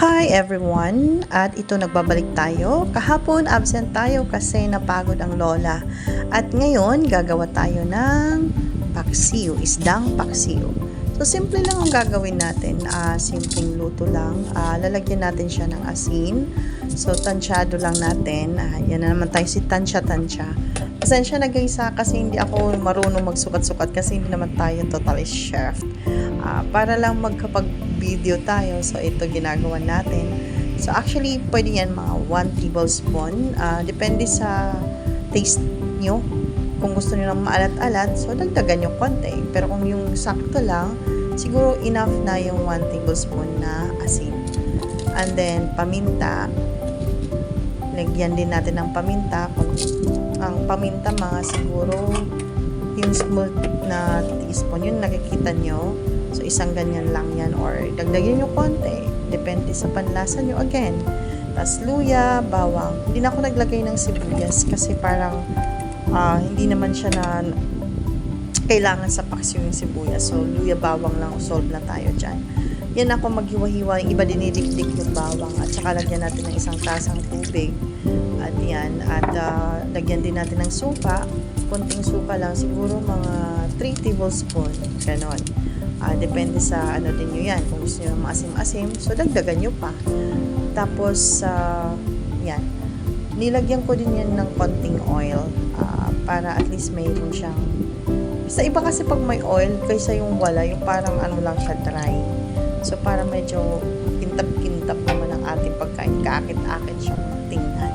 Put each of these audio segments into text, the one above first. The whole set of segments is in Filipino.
Hi everyone! At ito nagbabalik tayo. Kahapon absent tayo kasi napagod ang lola. At ngayon gagawa tayo ng paksiw, isdang paksiw. So simple lang ang gagawin natin. Ah, simpleng luto lang. Ah, lalagyan natin siya ng asin. So tansyado lang natin. Ah, yan na naman tayo si tansya-tansya. Pasensya na guys ha, kasi hindi ako marunong magsukat-sukat kasi hindi naman tayo totally chef. Ah, para lang magkapag-video tayo, so ito ginagawa natin. So actually, pwede yan mga 1 tablespoon. Ah, depende sa taste nyo. Kung gusto nyo ng maalat-alat, so dagdagan nyo konti. Pero kung yung sakto lang, siguro enough na yung 1 tablespoon na asin. And then, paminta. Lagyan din natin ng paminta. Ang paminta mga siguro small na teaspoon, yun nakikita nyo. So, isang ganyan lang yan or dagdagan nyo konti. Depende sa panlasa nyo again. Tapos, luya, bawang. Hindi na ako naglagay ng sibuyas kasi parang ah, hindi naman siya na kailangan sa paksiw yung sibuyas. So, luya, bawang lang. Solve na tayo dyan. Yan ako maghiwa-hiwa. Yung iba dinidikdik yung bawang. At saka lagyan natin ng isang tasang tubig. At yan. At ah, lagyan din natin ng suka. Kunting suka lang. Siguro mga 3 tablespoon. Ganon. Ah, depende sa ano din nyo yan. Kung gusto nyo maasim-asim, so dagdagan nyo pa. Tapos, ah, yan. Nilagyan ko din yan ng konting oil ah, para at least mayroon siyang sa iba kasi pag may oil kaysa yung wala, yung parang ano lang siya dry. So para medyo kintab-kintab naman ang ating pagkain. Kaakit-akit siyang tingnan.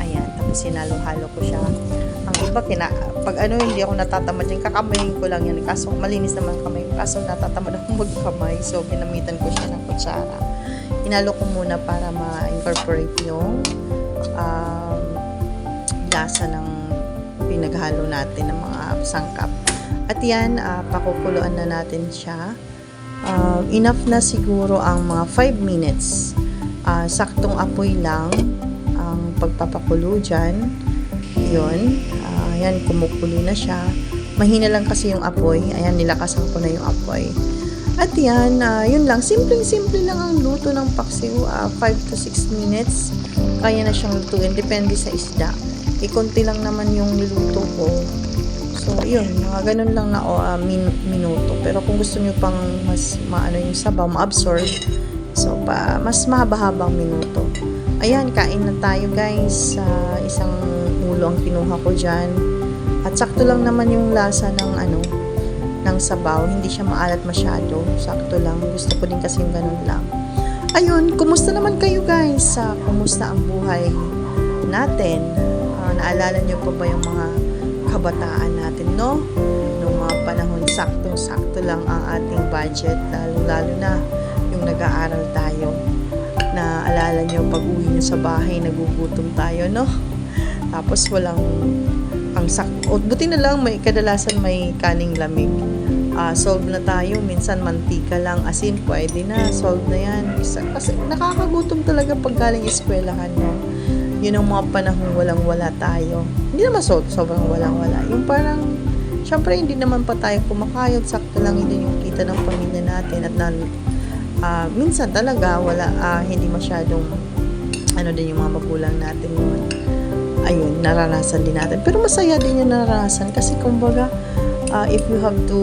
Ayan, tapos sinalo-halo ko siya. Ang iba, kina, pag ano, hindi ako natatamad yung kakamayin ko lang yan. Kaso malinis naman kamay. Kaso natatamad ako magkamay. So ginamitan ko siya ng kutsara. Hinalo ko muna para ma-incorporate yung um, lasa ng pinaghalo natin ng mga sangkap. At yan, ah, pakukuluan na natin siya. Um, enough na siguro ang mga 5 minutes. Ah, saktong apoy lang ang pagpapakulo dyan. Yun. Ah, yan, kumukulo na siya. Mahina lang kasi yung apoy. Ayan, nilakasan ko na yung apoy. At yan, ah, yun lang. Simpleng-simple lang ang luto ng paksiw. 5 to 6 minutes. Kaya na siyang lutuin. Depende sa isda. Ikunti lang naman yung niluto ko. So, yun. Mga ganun lang na ah, min- minuto. Pero kung gusto nyo pang mas maano yung sabaw, ma-absorb. So, pa, mas mahaba-habang minuto. Ayan, kain na tayo guys. Sa isang ulo ang kinuha ko dyan. At sakto lang naman yung lasa ng ano, ng sabaw. Hindi siya maalat masyado. Sakto lang. Gusto ko din kasi yung ganun lang. Ayun, kumusta naman kayo guys? Sa kumusta ang buhay natin? Ah, naalala nyo pa ba yung mga kabataan natin, no? Nung mga panahon, saktong-sakto lang ang ating budget. Lalo-lalo na yung nag-aaral tayo. Naalala nyo, pag uwi nyo sa bahay, nagugutom tayo, no? Tapos walang ang sak o buti na lang may kadalasan may kaning lamig. Ah, solve na tayo. Minsan mantika lang. Asin pwede na. Solve na yan. Kasi nakakagutom talaga pag galing eskwelahan no? Yun ang mga panahon walang wala tayo. Hindi naman so, sobrang walang wala yung parang syempre hindi naman pa tayo kumakayod. Sakto lang. Hindi yung kita ng pamilya natin. At nan, ah, minsan talaga wala ah, hindi masyadong ano din yung mga magulang natin noon ayun, naranasan din natin. Pero masaya din yung naranasan kasi kumbaga, uh, if you have to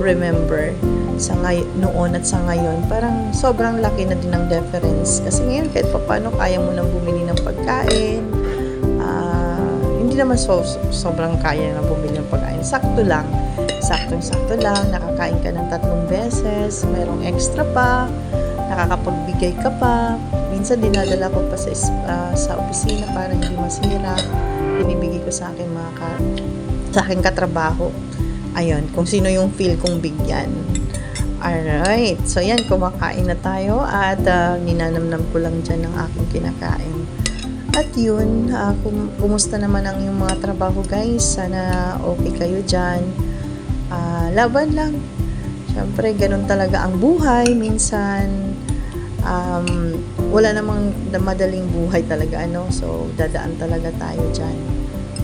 remember sa ngay- noon at sa ngayon, parang sobrang laki na din ng difference. Kasi ngayon, kahit paano, kaya mo nang bumili ng pagkain. Ah, hindi naman so, sobrang kaya na bumili ng pagkain. Sakto lang. Saktong-sakto lang. Nakakain ka ng tatlong beses. Merong extra pa. Nakakapagbigay ka pa. Minsan dinadala ko pa sa, ah, sa opisina para hindi masira. Binibigay ko sa akin mga ka, sa aking katrabaho. Ayun, kung sino yung feel kong bigyan. Alright, so yan, kumakain na tayo at ah, ninanamnam ko lang dyan ang aking kinakain. At yun, ah, kum- kumusta naman ang yung mga trabaho guys? Sana okay kayo dyan. Ah, laban lang. Siyempre, ganun talaga ang buhay. Minsan, um, wala namang madaling buhay talaga, ano? So, dadaan talaga tayo dyan.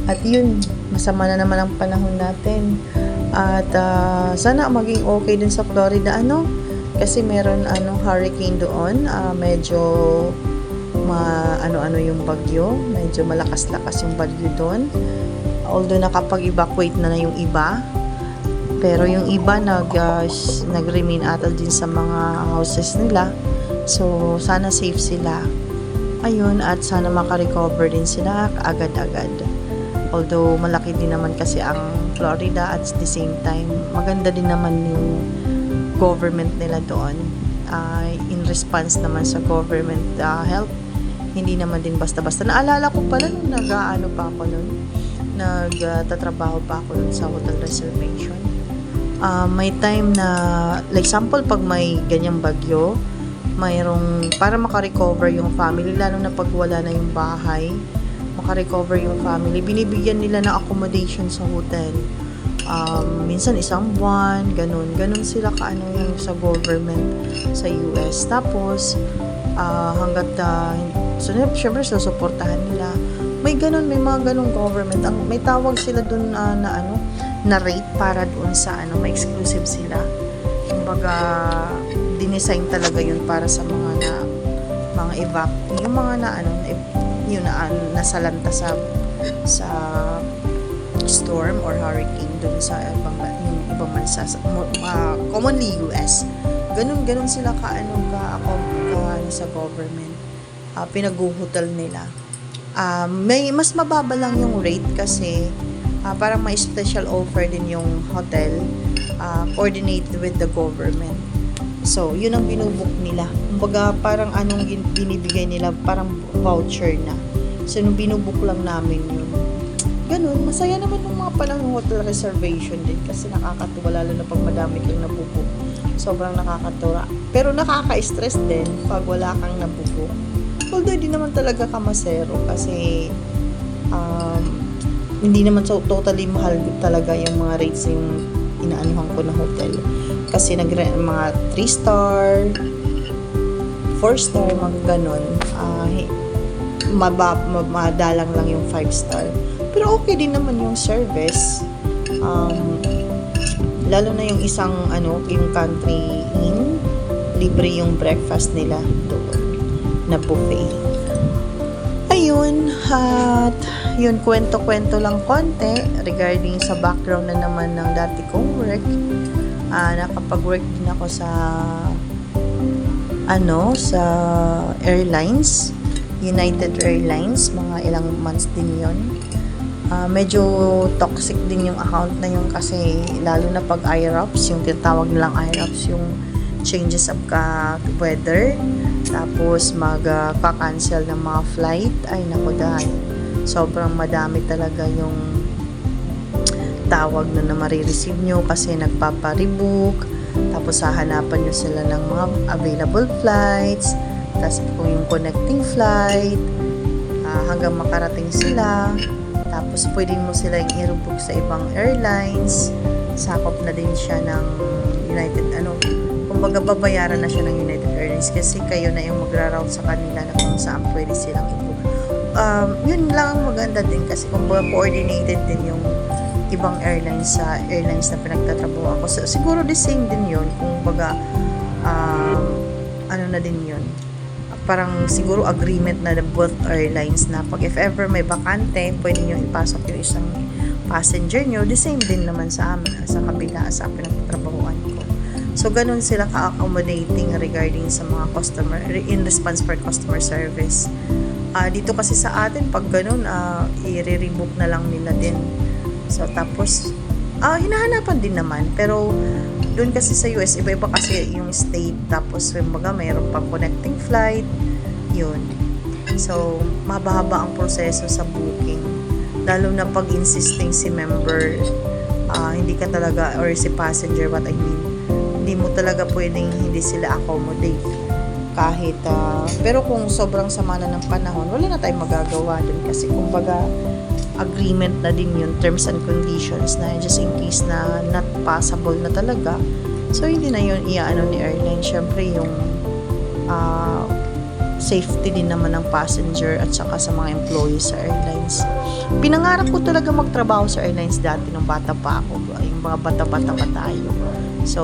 At yun, masama na naman ang panahon natin. At ah, sana maging okay din sa Florida, ano? Kasi meron ano hurricane doon, ah, medyo ma ano-ano yung bagyo, medyo malakas-lakas yung bagyo doon. Although nakapag-evacuate na na yung iba, pero yung iba nag s- nag-remain ata din sa mga houses nila. So sana safe sila. Ayun at sana makarecover din sila agad-agad. Although malaki din naman kasi ang Florida at the same time maganda din naman yung government nila doon. Ah, in response naman sa government ah, help, hindi naman din basta-basta. Naalala ko pala nung nag-ano pa ako nun, nagtatrabaho pa ako nun sa hotel reservation. Ah, may time na, like example, pag may ganyang bagyo, mayroong, para makarecover yung family, lalo na pag wala na yung bahay, makarecover yung family, binibigyan nila ng accommodation sa hotel. Um, minsan isang buwan, ganun. Ganun sila kaano yung sa government sa US. Tapos, ah, hanggat, uh, so, syempre, susuportahan nila. May ganun, may mga ganun government. Ang, may tawag sila dun ah, na ano, na rate para doon sa ano, may exclusive sila. Kumbaga, dinesign talaga yun para sa mga na mga evap, yung mga na ano, na, yun na ano, nasalanta sa sa storm or hurricane doon sa ibang yung ibang bansa sa ah, commonly US. Ganun ganun sila ka ako ka, ano, sa government. Ah, pinaguhotel nila. Ah, may mas mababa lang yung rate kasi ah, parang may special offer din yung hotel ah, coordinate with the government. So, yun ang binubuk nila. Kumbaga, parang anong binibigay nila, parang voucher na. So, nung binubuk lang namin yun. Ganun, masaya naman yung mga panahon hotel reservation din kasi nakakatuwa lalo na pag madami kang nabubuk. Sobrang nakakatuwa. Pero nakaka-stress din pag wala kang nabubuk. Although, di naman talaga kamasero kasi um, hindi naman so totally mahal talaga yung mga rates yung inaanuhan ko na hotel. Kasi nag mga 3 star, 4 star, mga ganun. Ah, hi- maba, ma- madalang lang yung 5 star. Pero okay din naman yung service. Um, lalo na yung isang ano, yung country inn, libre yung breakfast nila doon na buffet. Ayun, at yun, kwento-kwento lang konti regarding sa background na naman ng dati kong work. Ah, nakapag-work din ako sa ano, sa airlines, United Airlines, mga ilang months din yon. Ah, medyo toxic din yung account na yun kasi lalo na pag IROPS, yung tinatawag nilang IROPS, yung changes of ka weather, tapos mag-cancel ng mga flight, ay naku dahil sobrang madami talaga yung tawag na na marireceive nyo kasi nagpaparebook, tapos hahanapan nyo sila ng mga available flights, tapos kung yung connecting flight, ah, hanggang makarating sila, tapos pwede mo sila yung i-rebook sa ibang airlines, sakop na din siya ng United, ano, kumbaga babayaran na siya ng United Airlines kasi kayo na yung magra-route sa kanila na kung saan pwede silang i-book. Um, yun lang ang maganda din kasi kumbaga coordinated din yung ibang airlines sa airlines na pinagtatrabaho ako. So, siguro the same din yun. Kung baga, um, ano na din yun. Parang siguro agreement na both airlines na pag if ever may bakante, pwede nyo ipasok yung isang passenger nyo. The same din naman sa amin, sa kabila, sa pinagtatrabahoan ko. So, ganun sila ka-accommodating regarding sa mga customer, in response for customer service. Ah, dito kasi sa atin, pag ganun, ah, i-rebook na lang nila din. So, tapos, ah, hinahanapan din naman. Pero, doon kasi sa US, iba-iba kasi yung state. Tapos, kumbaga, mayroon pang connecting flight. Yun. So, mahaba ang proseso sa booking. Lalo na pag insisting si member, ah, hindi ka talaga, or si passenger, what I mean, hindi mo talaga pwedeng hindi sila accommodate kahit ah, pero kung sobrang sama na ng panahon wala na tayong magagawa dun kasi kumbaga agreement na din yun terms and conditions na just in case na not possible na talaga. So hindi na yun iaano ni airline. Syempre yung ah, safety din naman ng passenger at saka sa mga employees sa airlines. Pinangarap ko talaga magtrabaho sa airlines dati nung bata pa ako. Yung mga bata-bata pa tayo. So,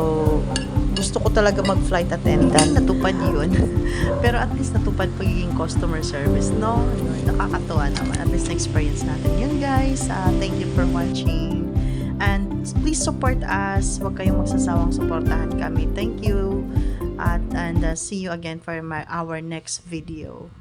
gusto ko talaga mag-flight attendant. Natupad yun. Pero at least natupad pagiging customer service, no? Nakakatuwa naman. At least na-experience natin yun, guys. Ah, thank you for watching. And please support us. Huwag kayong magsasawang suportahan kami. Thank you. At, and uh, see you again for my, our next video.